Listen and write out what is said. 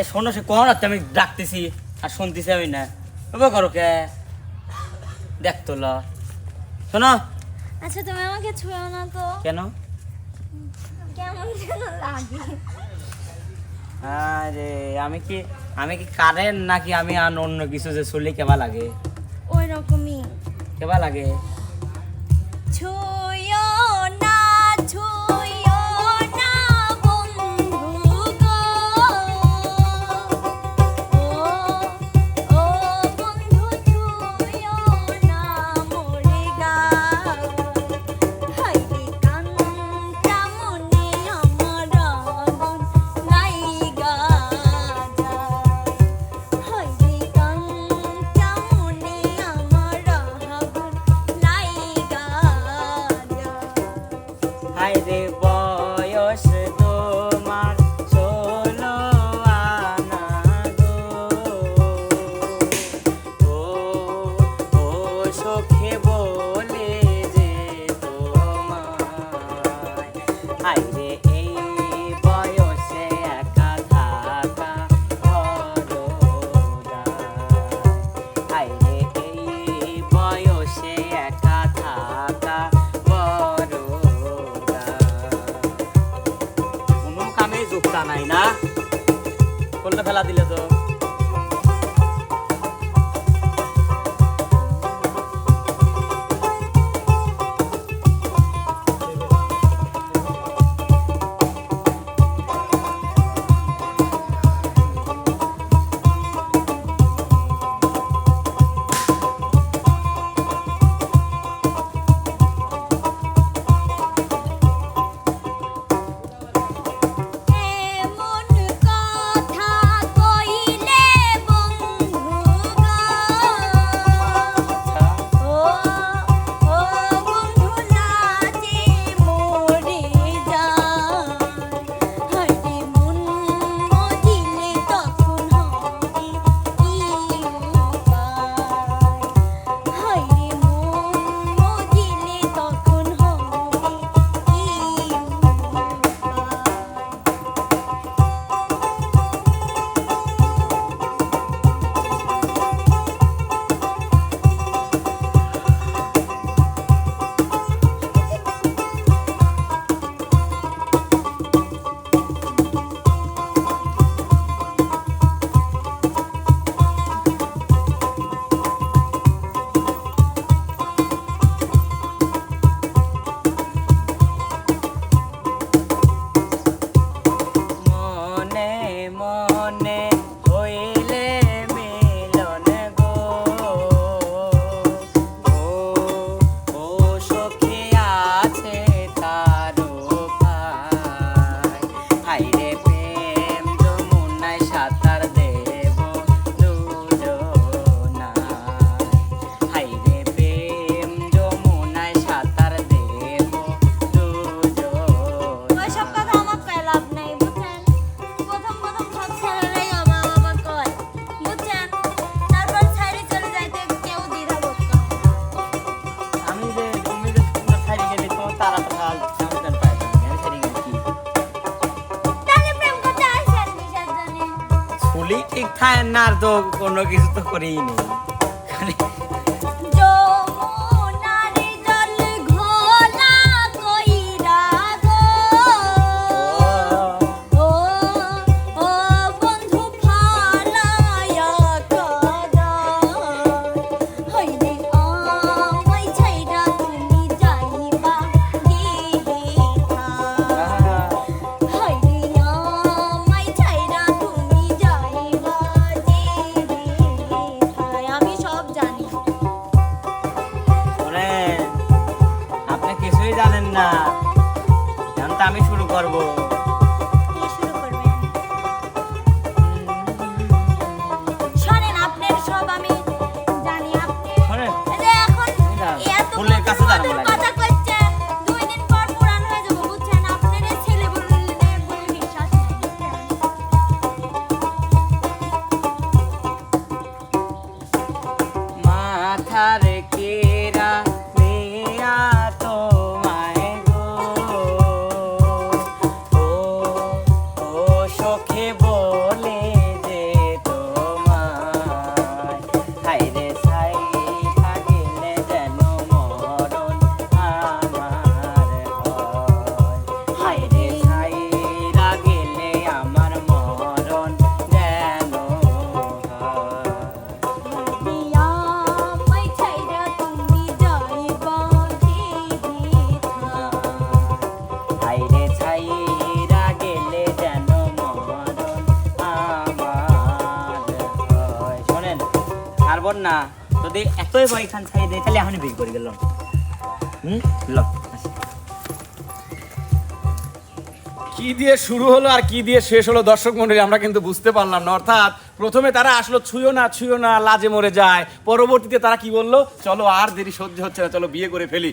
এ শোনো সে আমি ডাকতেছি আর শুনতেছি আমি না? করো কে? দেখ তো শোনো। আচ্ছা তুমি আমাকে ছুঁয়ো না তো। কেন? কেমন যেন লাগে। আরে আমি কি আমি কি কারেন্ট নাকি আমি আর অন্য কিছু যে চলে কেবা লাগে? ওই রকমই কেবা লাগে? ছুঁয়ো হায়রে বয়স তোমার ষোলো আনা গো। ও ও সখী না। কোনটা ফেলা দিলে তো? হ্যাঁ, রান্নার তো কোনো কিছু তো করেই নেই জানতো আমি শুরু করব। চোখে বোন না। যদি এতই বই খান দেয় তাহলে এখনই বিয়ে করে গেলাম। হুম? ল। কি দিয়ে শুরু হলো আর কি দিয়ে শেষ হলো, দর্শক মন্ডলী, আমরা কিন্তু বুঝতে পারলাম না। অর্থাৎ প্রথমে তারা আসলো, ছুঁয়ো না ছুঁয়ো না, লাজে মরে যায়। পরবর্তীতে তারা কি বলল? চলো আর দেরি সহ্য হচ্ছে না, চলো বিয়ে করে ফেলি।